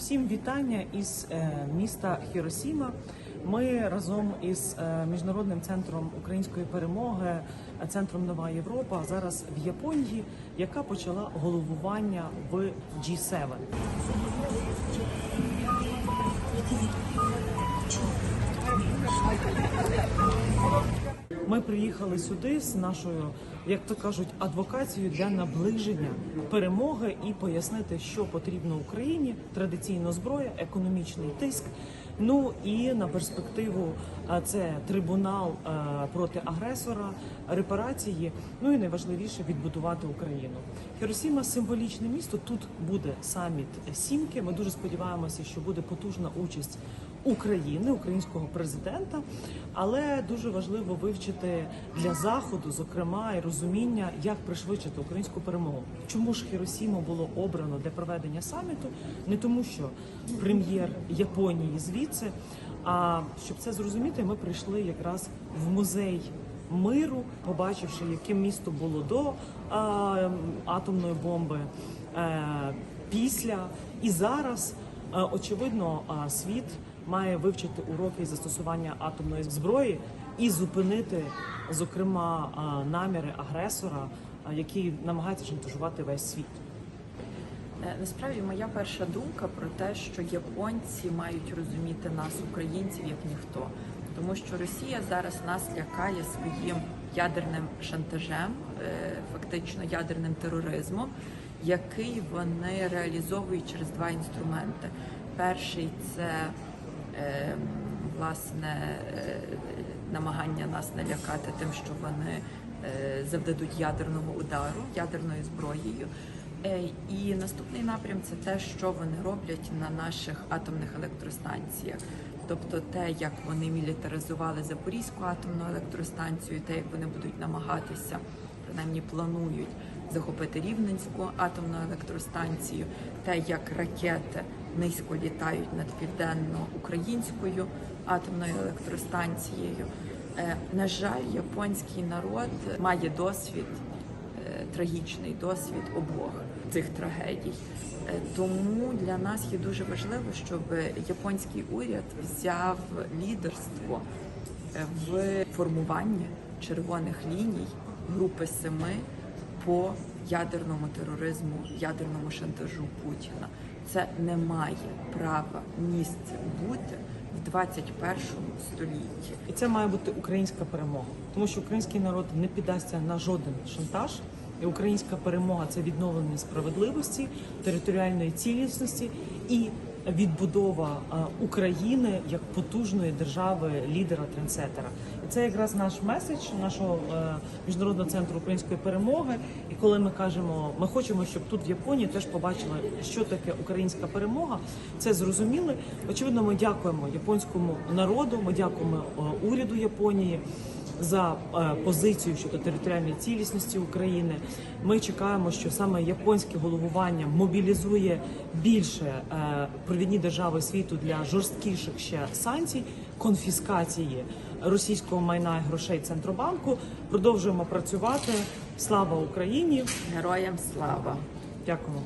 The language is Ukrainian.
Всім вітання із е, міста Хіросіма. Ми разом із е, міжнародним центром української перемоги, е, центром Нова Європа зараз в Японії, яка почала головування в G7. Ми приїхали сюди з нашою, як то кажуть, адвокацією для наближення перемоги і пояснити, що потрібно Україні: традиційно зброя, економічний тиск. Ну і на перспективу це трибунал проти агресора, репарації. Ну і найважливіше відбудувати Україну. Хіросіма символічне місто. Тут буде саміт сімки. Ми дуже сподіваємося, що буде потужна участь України, українського президента, але дуже важливо вивчити для заходу, зокрема, і розуміння, як пришвидшити українську перемогу. Чому ж Хіросіму було обрано для проведення саміту? Не тому, що прем'єр Японії звідси. А щоб це зрозуміти, ми прийшли якраз в музей. Миру, побачивши, яким місто було до а, атомної бомби, е, після і зараз, очевидно, світ має вивчити уроки застосування атомної зброї і зупинити, зокрема, наміри агресора, який намагається шантажувати весь світ. Е, Насправді моя перша думка про те, що японці мають розуміти нас, українців, як ніхто, тому що Росія зараз нас лякає своїм ядерним шантажем, е, фактично ядерним тероризмом, який вони реалізовують через два інструменти. Перший це е, власне е, намагання нас налякати тим, що вони е, завдадуть ядерного удару ядерною зброєю. Е, І наступний напрям це те, що вони роблять на наших атомних електростанціях. Тобто те, як вони мілітаризували Запорізьку атомну електростанцію, те, як вони будуть намагатися, принаймні планують захопити Рівненську атомну електростанцію, те, як ракети низько літають над південно-українською атомною електростанцією. Е, На жаль, японський народ має досвід трагічний досвід обох цих трагедій. Е, Тому для нас є дуже важливо, щоб японський уряд взяв лідерство е, в формуванні червоних ліній групи семи по ядерному тероризму, ядерному шантажу Путіна. Це не має права місце бути в 21 столітті. І це має бути українська перемога, тому що український народ не піддасться на жоден шантаж. І українська перемога це відновлення справедливості, територіальної цілісності і відбудова України як потужної держави, лідера трендсетера. І це якраз наш меседж нашого е, міжнародного центру української перемоги. І коли ми кажемо, ми хочемо, щоб тут в Японії теж побачили, що таке українська перемога. Це зрозуміли. Очевидно, ми дякуємо японському народу. Ми дякуємо е, уряду Японії за е, позицію щодо територіальної цілісності України. Ми чекаємо, що саме японське головування мобілізує більше е, провідні держави світу для жорсткіших ще санкцій, конфіскації російського майна і грошей центробанку. Продовжуємо працювати. Слава Україні! Героям слава! Дякуємо.